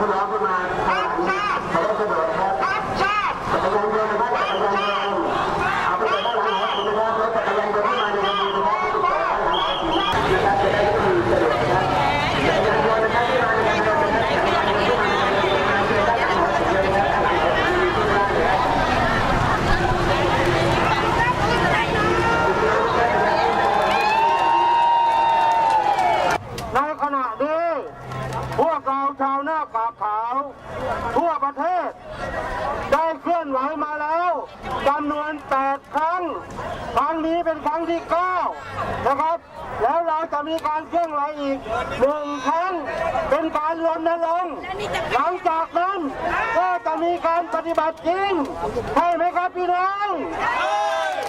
ในขณะนี้ผู้เก่าใาวกน้าก้าชาวหน้าป่า ทั่วประเทศ ได้เคลื่อนไหวมาแล้วจำนวน 8 ครั้ง ครั้งนี้เป็นครั้งที่ 9 นะครับ แล้วเราจะมีการเคลื่อนไหวอีกหนึ่งครั้ง เป็นการรณรงค์หลังจากนั้นก็จะมีการปฏิบัติจริงใช่ไหมครับพี่น้อง